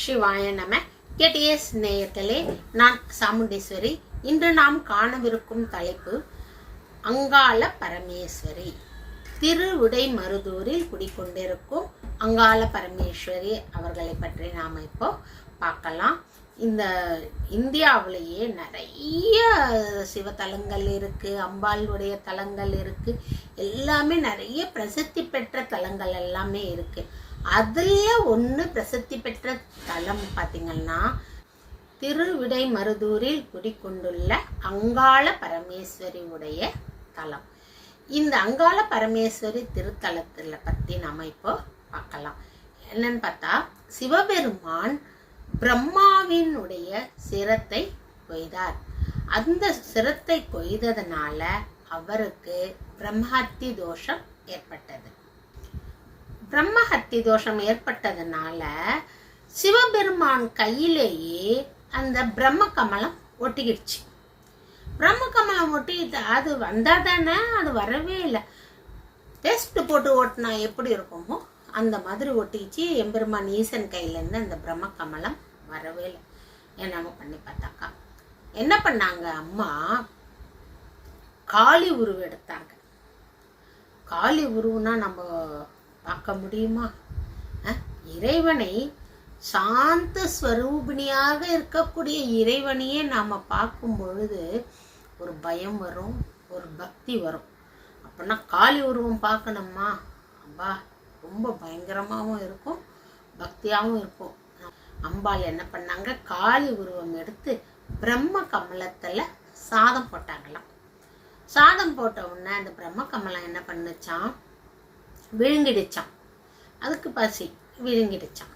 சிவாய நம. கேடிஎஸ் நேயத்திலே நான் சாமுண்டீஸ்வரி. இன்று நாம் காணவிருக்கும் தலைப்பு அங்காள பரமேஸ்வரி. திருவிடை மருதூரில் குடிக்கொண்டிருக்கும் அங்காள பரமேஸ்வரி அவர்களை பற்றி நாம் இப்போ பார்க்கலாம். இந்த இந்தியாவிலேயே நிறைய சிவத்தலங்கள் இருக்கு அம்பாளுடைய தலங்கள் இருக்கு. எல்லாமே நிறைய பிரசித்தி பெற்ற தலங்கள் எல்லாமே இருக்கு. அதில் ஒன்று பிரசித்தி பெற்ற தலம் பார்த்தீங்கன்னா திருவிடை மருதூரில் குடிக்கொண்டுள்ள அங்காள பரமேஸ்வரி உடைய தலம். இந்த அங்காள பரமேஸ்வரி திருத்தலத்தில் பற்றி நம்ம இப்போ பார்க்கலாம் என்னன்னு பார்த்தா சிவபெருமான் பிரம்மாவினுடைய சிரத்தை கொய்தார். அந்த சிரத்தை கொய்ததுனால அவருக்கு பிரம்மஹத்தி தோஷம் ஏற்பட்டது. பிரம்மஹத்தி தோஷம் ஏற்பட்டதுனால சிவபெருமான் கையிலேயே அந்த பிரம்ம கமலம் ஒட்டிக்கிடுச்சு. பிரம்ம கமலம் ஒட்டிக்கிட்டு அது வந்தால் தானே அது வரவே இல்லை. டெஸ்ட் போட்டு ஓட்டினா எப்படி இருக்குமோ அந்த மாதிரி ஒட்டிச்சு எம்பெருமான் ஈசன் கையிலேருந்து அந்த பிரம்ம கமலம் வரவே இல்லை. என்னங்க பண்ணி பார்த்தாக்கா. என்ன பண்ணாங்க அம்மா காளி உருவு எடுத்தாங்க. காளி உருவுனா நம்ம பார்க்க முடியுமா? இறைவனை சாந்த ஸ்வரூபிணியாக இருக்கக்கூடிய இறைவனையே நாம் பார்க்கும் பொழுது ஒரு பயம் வரும் ஒரு பக்தி வரும். அப்படின்னா காளி உருவம் பார்க்கணுமா? அப்பா ரொம்ப பயங்கரமாகவும் இருக்கும் பக்தியாகவும் இருக்கும். அம்பாள் என்ன பண்ணாங்க? காளி உருவம் எடுத்து பிரம்ம கமலத்தில் சாதம் போட்டாங்களாம். சாதம் போட்ட உடனே அந்த பிரம்ம கமலம் என்ன பண்ணுச்சான் விழுங்கிடுச்சான் அதுக்கு பசி விழுங்கிடுச்சான்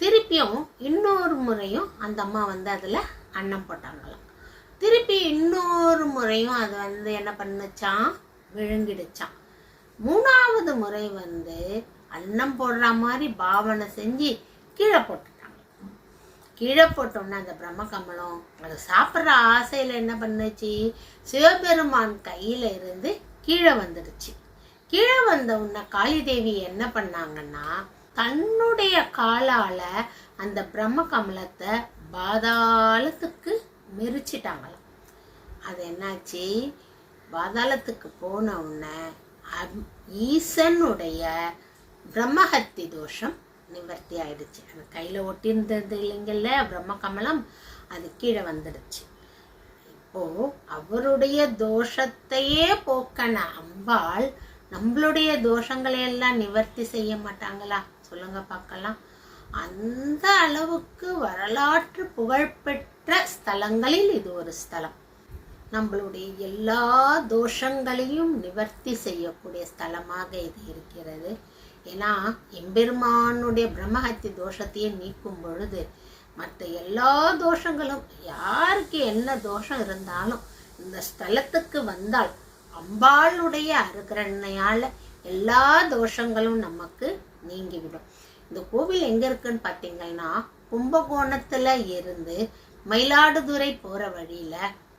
திருப்பியும் இன்னொரு முறையும் அந்த அம்மா வந்து அதில் அன்னம் போட்டாங்களாம். திருப்பி இன்னொரு முறையும் அது வந்து என்ன பண்ணுச்சான் விழுங்கிடுச்சான் மூணாவது முறை வந்து அன்னம் போடுற மாதிரி பாவனை செஞ்சு கீழே போட்டுட்டாங்க. கீழே போட்டோன்னே அந்த பிரம்ம கமலம் அது சாப்பிட்ற ஆசையில் என்ன பண்ணுச்சு? சிவபெருமான் கையில் இருந்து கீழே வந்துடுச்சு. கீழே வந்த உன்னை காளி தேவி என்ன பண்ணாங்கன்னா தன்னுடைய காலால அந்த பிரம்ம கமலத்தை பாதாளத்துக்கு மெரிச்சிட்டாங்களாம். அது என்னாச்சு? பாதாளத்துக்கு போன உடனே அம்- ஈசனுடைய பிரம்மஹத்தி தோஷம் நிவர்த்தி ஆயிடுச்சு. அந்த கையில் ஒட்டியிருந்தது இல்லைங்கல்ல பிரம்ம கமலம் அது கீழே வந்துடுச்சு. இப்போ அவருடைய தோஷத்தையே போக்கன அம்பாள் நம்மளுடைய தோஷங்களை எல்லாம் நிவர்த்தி செய்ய மாட்டாங்களா? சொல்லுங்க பார்க்கலாம். அந்த அளவுக்கு வரலாற்று புகழ்பெற்ற ஸ்தலங்களில் இது ஒரு ஸ்தலம். நம்மளுடைய எல்லா தோஷங்களையும் நிவர்த்தி செய்யக்கூடிய ஸ்தலமாக இது இருக்கிறது. ஏன்னா எம்பெருமானுடைய பிரம்மஹத்தி தோஷத்தையே நீக்கும் பொழுது மற்ற எல்லா தோஷங்களும் யாருக்கு என்ன தோஷம் இருந்தாலும் இந்த ஸ்தலத்துக்கு வந்தால் அம்பாளுடைய அருகரணையால எல்லா தோஷங்களும் நமக்கு நீங்கிவிடும். இந்த கோவில் எங்க இருக்குன்னு பார்த்தீங்கன்னா கும்பகோணத்துல இருந்து மயிலாடுதுறை போற வழியில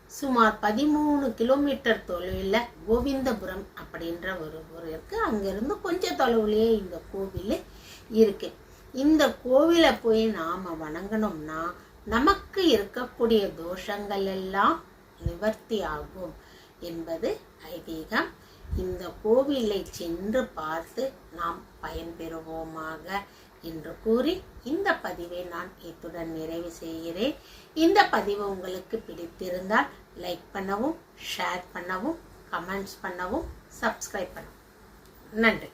சுமார் பதிமூணு கிலோமீட்டர் தொலைவில் கோவிந்தபுரம் அப்படின்ற ஒரு ஊர் இருக்கு. அங்கிருந்து கொஞ்சம் தொலைவுலயே இந்த கோவில் இருக்கு. இந்த கோவிலை போய் நாம வணங்கினோம்னா நமக்கு இருக்கக்கூடிய தோஷங்கள் எல்லாம் நிவர்த்தி ஆகும். என்பது ஐதீகம். இந்த கோவிலை சென்று பார்த்து நாம் பயன்பெறுவோமாக என்று கூறி இந்த பதிவை நான் இத்துடன் நிறைவு செய்கிறேன். இந்த பதிவு உங்களுக்கு பிடித்திருந்தால் லைக் பண்ணவும் ஷேர் பண்ணவும் கமெண்ட்ஸ் பண்ணவும் சப்ஸ்கிரைப் பண்ணவும். நன்றி.